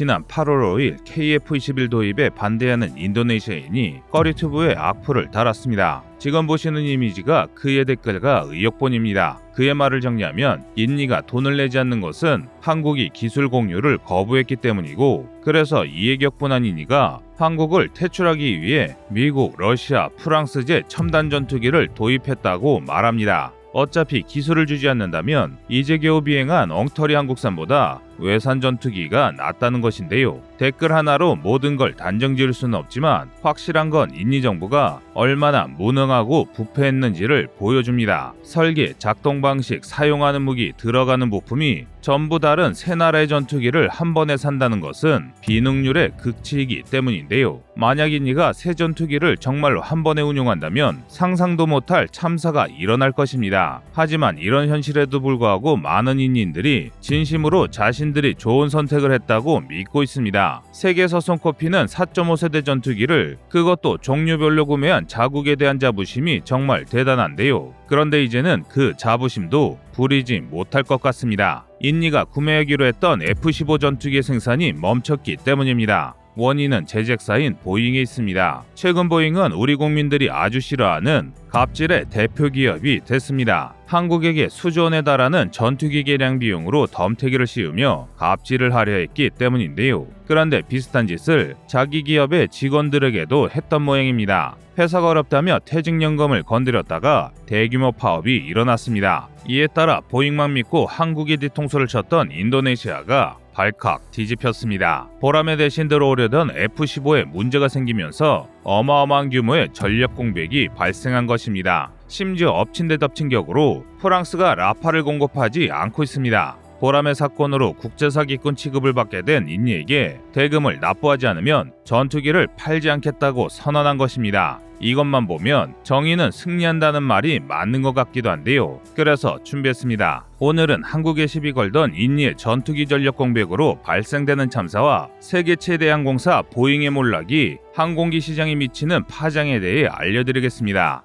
지난 8월 5일 KF-21 도입에 반대하는 인도네시아인이 꺼리튜브에 악플을 달았습니다. 지금 보시는 이미지가 그의 댓글과 의혹본입니다. 그의 말을 정리하면 인니가 돈을 내지 않는 것은 한국이 기술 공유를 거부했기 때문이고 그래서 이해격분한 인니가 한국을 퇴출하기 위해 미국, 러시아, 프랑스제 첨단 전투기를 도입했다고 말합니다. 어차피 기술을 주지 않는다면 이제 겨우 비행한 엉터리 한국산보다 외산 전투기가 낫다는 것인데요. 댓글 하나로 모든 걸 단정 지을 수는 없지만 확실한 건 인니 정부가 얼마나 무능하고 부패했는지를 보여줍니다. 설계, 작동 방식, 사용하는 무기, 들어가는 부품이 전부 다른 세 나라의 전투기를 한 번에 산다는 것은 비능률의 극치이기 때문인데요. 만약 인니가 새 전투기를 정말로 한 번에 운용한다면 상상도 못할 참사가 일어날 것입니다. 하지만 이런 현실에도 불구하고 많은 인니인들이 진심으로 자신 들이 좋은 선택을 했다고 믿고 있습니다. 세계에서 손꼽히는 4.5세대 전투기를 그것도 종류별로 구매한 자국에 대한 자부심이 정말 대단한데요. 그런데 이제는 그 자부심도 부리지 못할 것 같습니다. 인니가 구매하기로 했던 F-15 전투기 생산이 멈췄기 때문입니다. 원인은 제작사인 보잉에 있습니다. 최근 보잉은 우리 국민들이 아주 싫어하는 갑질의 대표 기업이 됐습니다. 한국에게 수조 원에 달하는 전투기 개량 비용으로 덤태기를 씌우며 갑질을 하려 했기 때문인데요. 그런데 비슷한 짓을 자기 기업의 직원들에게도 했던 모양입니다. 회사가 어렵다며 퇴직연금을 건드렸다가 대규모 파업이 일어났습니다. 이에 따라 보잉만 믿고 한국이 뒤통수를 쳤던 인도네시아가 발칵 뒤집혔습니다. 보람에 대신 들어오려던 F-15에 문제가 생기면서 어마어마한 규모의 전력 공백이 발생한 것입니다. 심지어 엎친 데 덮친 격으로 프랑스가 라파를 공급하지 않고 있습니다. 보람의 사건으로 국제사기꾼 취급을 받게 된 인니에게 대금을 납부하지 않으면 전투기를 팔지 않겠다고 선언한 것입니다. 이것만 보면 정의는 승리한다는 말이 맞는 것 같기도 한데요. 그래서 준비했습니다. 오늘은 한국에 시비 걸던 인니의 전투기 전력 공백으로 발생되는 참사와 세계 최대 항공사 보잉의 몰락이 항공기 시장에 미치는 파장에 대해 알려드리겠습니다.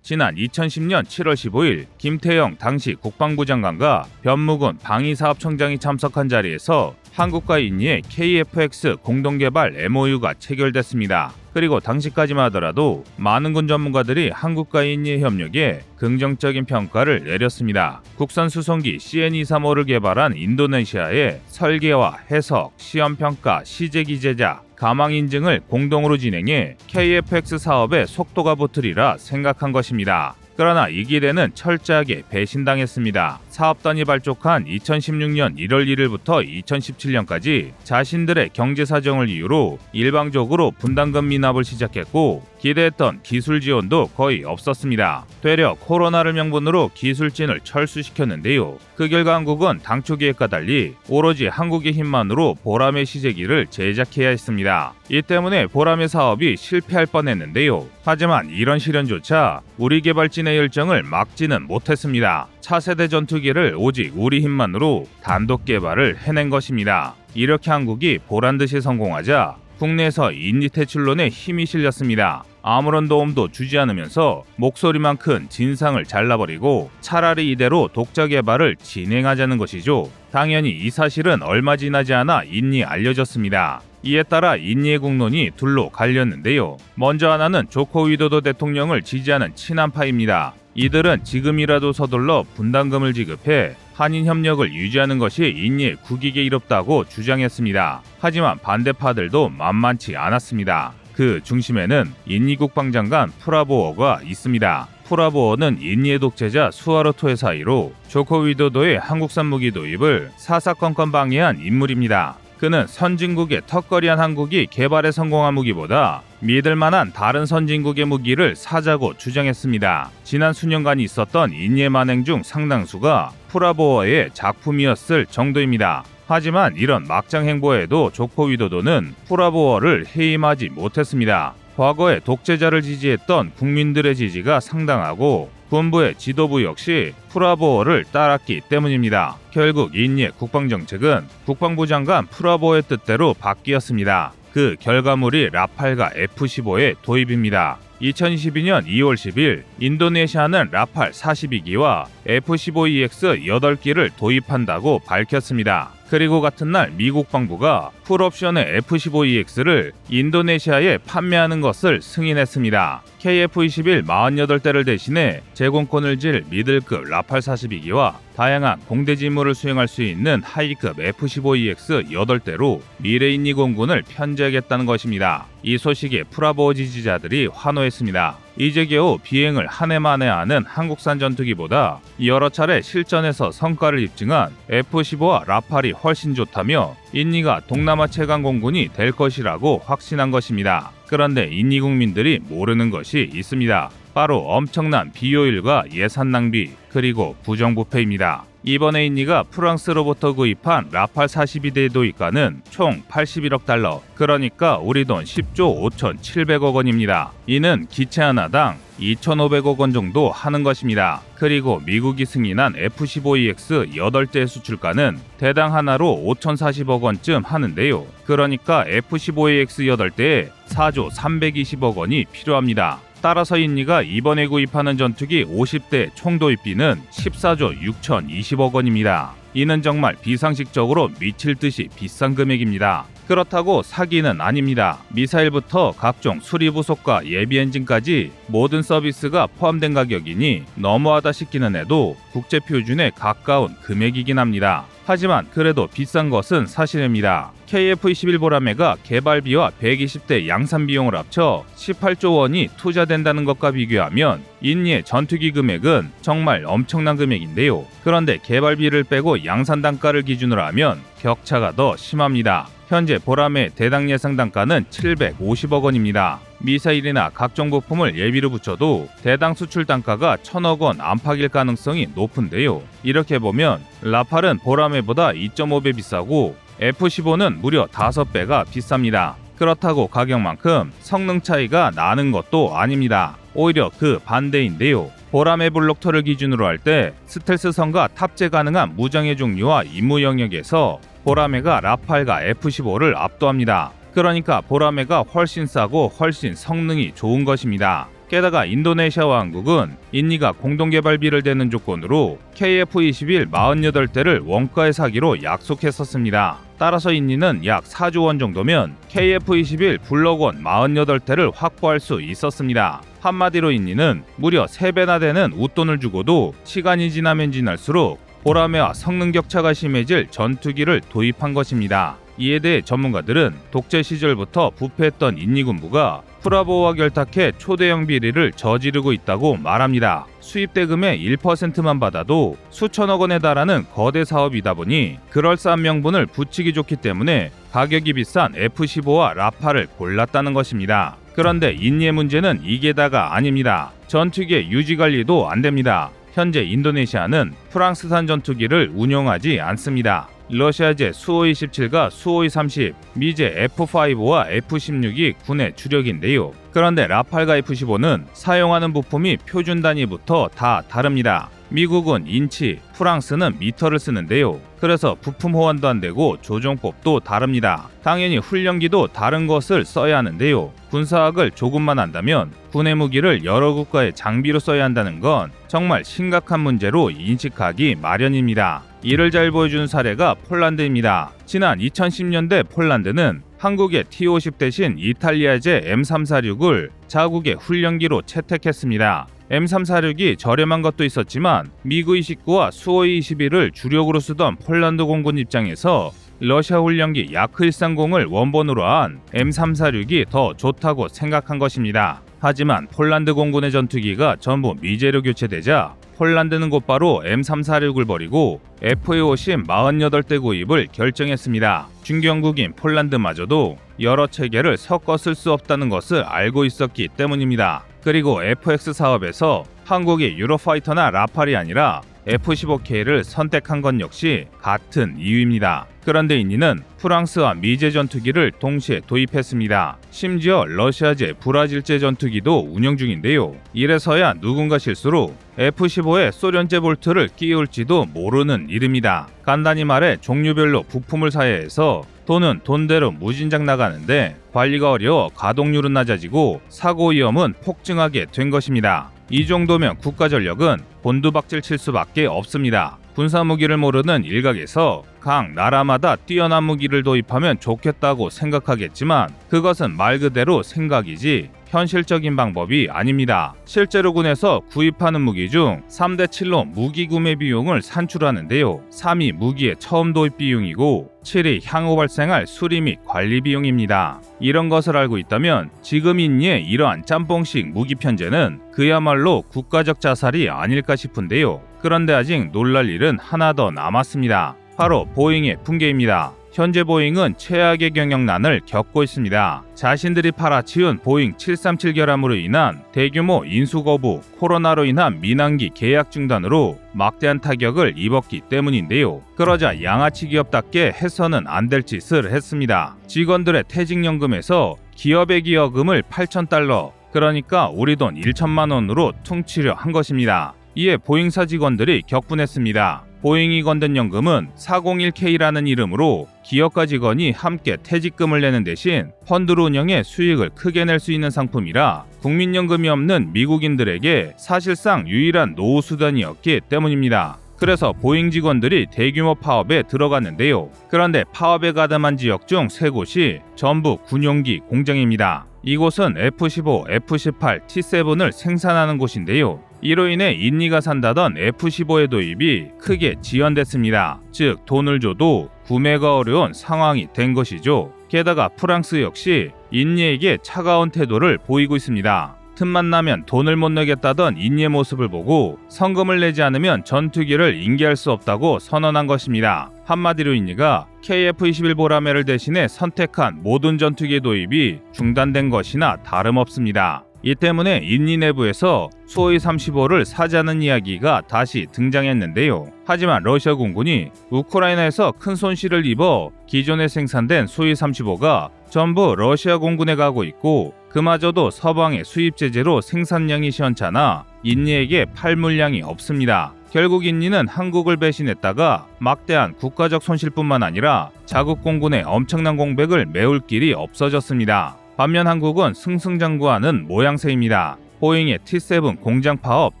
지난 2010년 7월 15일 김태영 당시 국방부 장관과 변무군 방위사업청장이 참석한 자리에서 한국과 인니의 KFX 공동개발 MOU가 체결됐습니다. 그리고 당시까지만 하더라도 많은 군 전문가들이 한국과 인니의 협력에 긍정적인 평가를 내렸습니다. 국산 수송기 CN235를 개발한 인도네시아의 설계와 해석, 시험 평가, 시제기 제작, 가망 인증을 공동으로 진행해 KFX 사업에 속도가 붙으리라 생각한 것입니다. 그러나 이 기대는 철저하게 배신당했습니다. 사업단이 발족한 2016년 1월 1일부터 2017년까지 자신들의 경제 사정을 이유로 일방적으로 분담금 미납을 시작했고 기대했던 기술 지원도 거의 없었습니다. 되려 코로나를 명분으로 기술진을 철수시켰는데요. 그 결과 한국은 당초 계획과 달리 오로지 한국의 힘만으로 보람의 시제기를 제작해야 했습니다. 이 때문에 보람의 사업이 실패할 뻔했는데요. 하지만 이런 시련조차 우리 개발진의 열정을 막지는 못했습니다. 차세대 전투기를 오직 우리 힘만으로 단독 개발을 해낸 것입니다. 이렇게 한국이 보란 듯이 성공하자 국내에서 인지 퇴출론에 힘이 실렸습니다. 아무런 도움도 주지 않으면서 목소리만 큰 진상을 잘라버리고 차라리 이대로 독자 개발을 진행하자는 것이죠. 당연히 이 사실은 얼마 지나지 않아 인니 알려졌습니다. 이에 따라 인니의 국론이 둘로 갈렸는데요. 먼저 하나는 조코 위도도 대통령을 지지하는 친한파입니다. 이들은 지금이라도 서둘러 분담금을 지급해 한인 협력을 유지하는 것이 인니의 국익에 이롭다고 주장했습니다. 하지만 반대파들도 만만치 않았습니다. 그 중심에는 인니 국방장관 프라보어가 있습니다. 프라보어는 인니의 독재자 수하르토의 사이로 조코 위도도의 한국산 무기 도입을 사사건건 방해한 인물입니다. 그는 선진국의 턱걸이한 한국이 개발에 성공한 무기보다 믿을 만한 다른 선진국의 무기를 사자고 주장했습니다. 지난 수년간 있었던 인예 만행 중 상당수가 프라보어의 작품이었을 정도입니다. 하지만 이런 막장 행보에도 조코 위도도는 프라보어를 해임하지 못했습니다. 과거에 독재자를 지지했던 국민들의 지지가 상당하고 군부의 지도부 역시 프라보어를 따랐기 때문입니다. 결국 인예 국방정책은 국방부 장관 프라보의 뜻대로 바뀌었습니다. 그 결과물이 라팔과 F-15의 도입입니다. 2022년 2월 10일 인도네시아는 라팔 42기와 F-15EX 8기를 도입한다고 밝혔습니다. 그리고 같은 날 미국 방부가 풀옵션의 F-15EX를 인도네시아에 판매하는 것을 승인했습니다. KF-21 48대를 대신해 제공권을 질 미들급 라팔 42기와 다양한 공대 직무를 수행할 수 있는 하이급 F-15EX 8대로 미래인니 공군을 편제하겠다는 것입니다. 이 소식에 프라보 지지자들이 환호했습니다. 이제 겨우 비행을 한 해 만에 하는 한국산 전투기보다 여러 차례 실전에서 성과를 입증한 F-15와 라팔이 훨씬 좋다며 인니가 동남아 최강 공군이 될 것이라고 확신한 것입니다. 그런데 인니 국민들이 모르는 것이 있습니다. 바로 엄청난 비효율과 예산 낭비 그리고 부정부패입니다. 이번에 인니가 프랑스로부터 구입한 라팔 42대 도입가는 총 81억 달러, 그러니까 우리 돈 10조 5,700억 원입니다. 이는 기체 하나당 2,500억 원 정도 하는 것입니다. 그리고 미국이 승인한 F-15EX 8대 수출가는 대당 하나로 5,040억 원쯤 하는데요. 그러니까 F-15EX 8대에 4조 320억 원이 필요합니다. 따라서 인니가 이번에 구입하는 전투기 50대 총 도입비는 14조 6,020억 원입니다. 이는 정말 비상식적으로 미칠 듯이 비싼 금액입니다. 그렇다고 사기는 아닙니다. 미사일부터 각종 수리 부속과 예비 엔진까지 모든 서비스가 포함된 가격이니 너무하다 싶기는 해도 국제 표준에 가까운 금액이긴 합니다. 하지만 그래도 비싼 것은 사실입니다. KF-21 보라매가 개발비와 120대 양산 비용을 합쳐 18조 원이 투자된다는 것과 비교하면 인니의 전투기 금액은 정말 엄청난 금액인데요. 그런데 개발비를 빼고 양산 단가를 기준으로 하면 격차가 더 심합니다. 현재 보람의 대당 예상 단가는 750억 원입니다. 미사일이나 각종 부품을 예비로 붙여도 대당 수출 단가가 1000억 원 안팎일 가능성이 높은데요. 이렇게 보면 라팔은 보라매보다 2.5배 비싸고 F-15는 무려 5배가 비쌉니다. 그렇다고 가격만큼 성능 차이가 나는 것도 아닙니다. 오히려 그 반대인데요. 보라매 블록터를 기준으로 할 때 스텔스선과 탑재 가능한 무장의 종류와 임무 영역에서 보라매가 라팔과 F-15를 압도합니다. 그러니까 보라매가 훨씬 싸고 훨씬 성능이 좋은 것입니다. 게다가 인도네시아와 한국은 인니가 공동개발비를 대는 조건으로 KF-21 48대를 원가에 사기로 약속했었습니다. 따라서 인니는 약 4조 원 정도면 KF-21 블럭원 48대를 확보할 수 있었습니다. 한마디로 인니는 무려 3배나 되는 웃돈을 주고도 시간이 지나면 지날수록 보라매와 성능 격차가 심해질 전투기를 도입한 것입니다. 이에 대해 전문가들은 독재 시절부터 부패했던 인니군부가 프라보와 결탁해 초대형 비리를 저지르고 있다고 말합니다. 수입 대금의 1%만 받아도 수천억 원에 달하는 거대 사업이다 보니 그럴싸한 명분을 붙이기 좋기 때문에 가격이 비싼 F-15와 라파를 골랐다는 것입니다. 그런데 인니의 문제는 이게 다가 아닙니다. 전투기의 유지 관리도 안 됩니다. 현재 인도네시아는 프랑스산 전투기를 운용하지 않습니다. 러시아제 수호이 17과 수호이 30, 미제 F5와 F16이 군의 주력인데요. 그런데 라팔과 F15는 사용하는 부품이 표준 단위부터 다 다릅니다. 미국은 인치, 프랑스는 미터를 쓰는데요. 그래서 부품 호환도 안 되고 조종법도 다릅니다. 당연히 훈련기도 다른 것을 써야 하는데요. 군사학을 조금만 안다면 군의 무기를 여러 국가의 장비로 써야 한다는 건 정말 심각한 문제로 인식하기 마련입니다. 이를 잘 보여준 사례가 폴란드입니다. 지난 2010년대 폴란드는 한국의 T-50 대신 이탈리아제 M346을 자국의 훈련기로 채택했습니다. M346이 저렴한 것도 있었지만 미그 29와 수호이 21을 주력으로 쓰던 폴란드 공군 입장에서 러시아 훈련기 야크 130을 원본으로 한 M346이 더 좋다고 생각한 것입니다. 하지만 폴란드 공군의 전투기가 전부 미제로 교체되자 폴란드는 곧바로 M346을 버리고 FA-50 48대 구입을 결정했습니다. 중견국인 폴란드마저도 여러 체계를 섞어 쓸 수 없다는 것을 알고 있었기 때문입니다. 그리고 FX 사업에서 한국이 유로파이터나 라팔이 아니라 F-15K를 선택한 건 역시 같은 이유입니다. 그런데 인니는 프랑스와 미제 전투기를 동시에 도입했습니다. 심지어 러시아제 브라질제 전투기도 운영 중인데요. 이래서야 누군가 실수로 F-15에 소련제 볼트를 끼울지도 모르는 일입니다. 간단히 말해 종류별로 부품을 사야 해서 돈은 돈대로 무진장 나가는데 관리가 어려워 가동률은 낮아지고 사고 위험은 폭증하게 된 것입니다. 이 정도면 국가전력은 본두박질 칠 수밖에 없습니다. 군사 무기를 모르는 일각에서 각 나라마다 뛰어난 무기를 도입하면 좋겠다고 생각하겠지만 그것은 말 그대로 생각이지 현실적인 방법이 아닙니다. 실제로 군에서 구입하는 무기 중 3대 7로 무기 구매 비용을 산출하는데요. 3위 무기의 처음 도입 비용이고 7위 향후 발생할 수리 및 관리 비용입니다. 이런 것을 알고 있다면 지금 인니의 이러한 짬뽕식 무기 편제는 그야말로 국가적 자살이 아닐까 싶은데요. 그런데 아직 놀랄 일은 하나 더 남았습니다. 바로 보잉의 붕괴입니다. 현재 보잉은 최악의 경영난을 겪고 있습니다. 자신들이 팔아치운 보잉 737 결함으로 인한 대규모 인수 거부, 코로나로 인한 민항기 계약 중단으로 막대한 타격을 입었기 때문인데요. 그러자 양아치 기업답게 해서는 안 될 짓을 했습니다. 직원들의 퇴직연금에서 기업의 기여금을 8,000달러, 그러니까 우리 돈 1천만 원으로 퉁치려 한 것입니다. 이에 보잉사 직원들이 격분했습니다. 보잉이 건든 연금은 401k라는 이름으로 기업가 직원이 함께 퇴직금을 내는 대신 펀드로 운영해 수익을 크게 낼 수 있는 상품이라 국민연금이 없는 미국인들에게 사실상 유일한 노후 수단이었기 때문입니다. 그래서 보잉 직원들이 대규모 파업에 들어갔는데요. 그런데 파업에 가담한 지역 중 세 곳이 전부 군용기 공장입니다. 이곳은 F-15, F-18, T-7을 생산하는 곳인데요. 이로 인해 인니가 산다던 F-15의 도입이 크게 지연됐습니다. 즉 돈을 줘도 구매가 어려운 상황이 된 것이죠. 게다가 프랑스 역시 인니에게 차가운 태도를 보이고 있습니다. 틈만 나면 돈을 못 내겠다던 인니의 모습을 보고 성금을 내지 않으면 전투기를 인계할 수 없다고 선언한 것입니다. 한마디로 인니가 KF-21 보라매를 대신해 선택한 모든 전투기 도입이 중단된 것이나 다름없습니다. 이 때문에 인니 내부에서 수호이 35를 사자는 이야기가 다시 등장했는데요. 하지만 러시아 공군이 우크라이나에서 큰 손실을 입어 기존에 생산된 수호이 35가 전부 러시아 공군에 가고 있고 그마저도 서방의 수입 제재로 생산량이 시원찮아 인니에게 팔 물량이 없습니다. 결국 인니는 한국을 배신했다가 막대한 국가적 손실뿐만 아니라 자국 공군의 엄청난 공백을 메울 길이 없어졌습니다. 반면 한국은 승승장구하는 모양새입니다. 보잉의 T7 공장 파업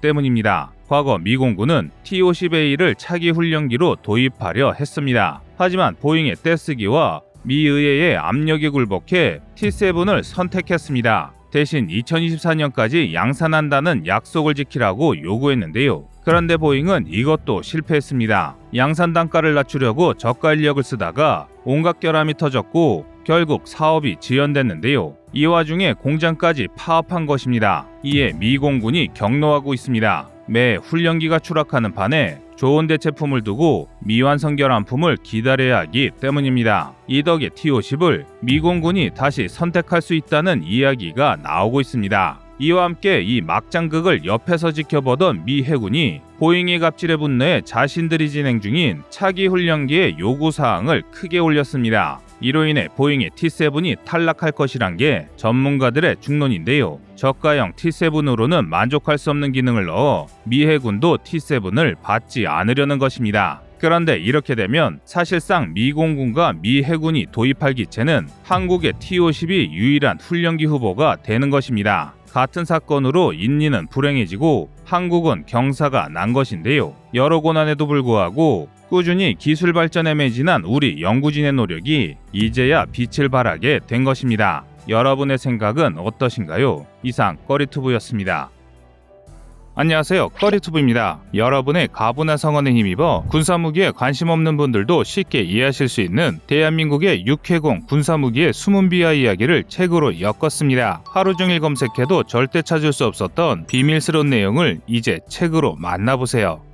때문입니다. 과거 미 공군은 T-50A를 차기 훈련기로 도입하려 했습니다. 하지만 보잉의 떼쓰기와 미 의회의 압력에 굴복해 T7을 선택했습니다. 대신 2024년까지 양산한다는 약속을 지키라고 요구했는데요. 그런데 보잉은 이것도 실패했습니다. 양산 단가를 낮추려고 저가 인력을 쓰다가 온갖 결함이 터졌고 결국 사업이 지연됐는데요. 이 와중에 공장까지 파업한 것입니다. 이에 미 공군이 경로하고 있습니다. 매 훈련기가 추락하는 판에 좋은 대체품을 두고 미완성 결함품을 기다려야 하기 때문입니다. 이 덕에 T-50을 미 공군이 다시 선택할 수 있다는 이야기가 나오고 있습니다. 이와 함께 이 막장극을 옆에서 지켜보던 미 해군이 보잉의 갑질에 분노해 자신들이 진행 중인 차기 훈련기의 요구 사항을 크게 올렸습니다. 이로 인해 보잉의 T7이 탈락할 것이란 게 전문가들의 중론인데요. 저가형 T7으로는 만족할 수 없는 기능을 넣어 미 해군도 T7을 받지 않으려는 것입니다. 그런데 이렇게 되면 사실상 미 공군과 미 해군이 도입할 기체는 한국의 T-50이 유일한 훈련기 후보가 되는 것입니다. 같은 사건으로 인니는 불행해지고 한국은 경사가 난 것인데요. 여러 고난에도 불구하고 꾸준히 기술 발전에 매진한 우리 연구진의 노력이 이제야 빛을 발하게 된 것입니다. 여러분의 생각은 어떠신가요? 이상 꺼리투브였습니다. 안녕하세요. 꺼리투브입니다. 여러분의 가분한 성원에 힘입어 군사무기에 관심 없는 분들도 쉽게 이해하실 수 있는 대한민국의 육해공 군사무기의 숨은 비하 이야기를 책으로 엮었습니다. 하루 종일 검색해도 절대 찾을 수 없었던 비밀스러운 내용을 이제 책으로 만나보세요.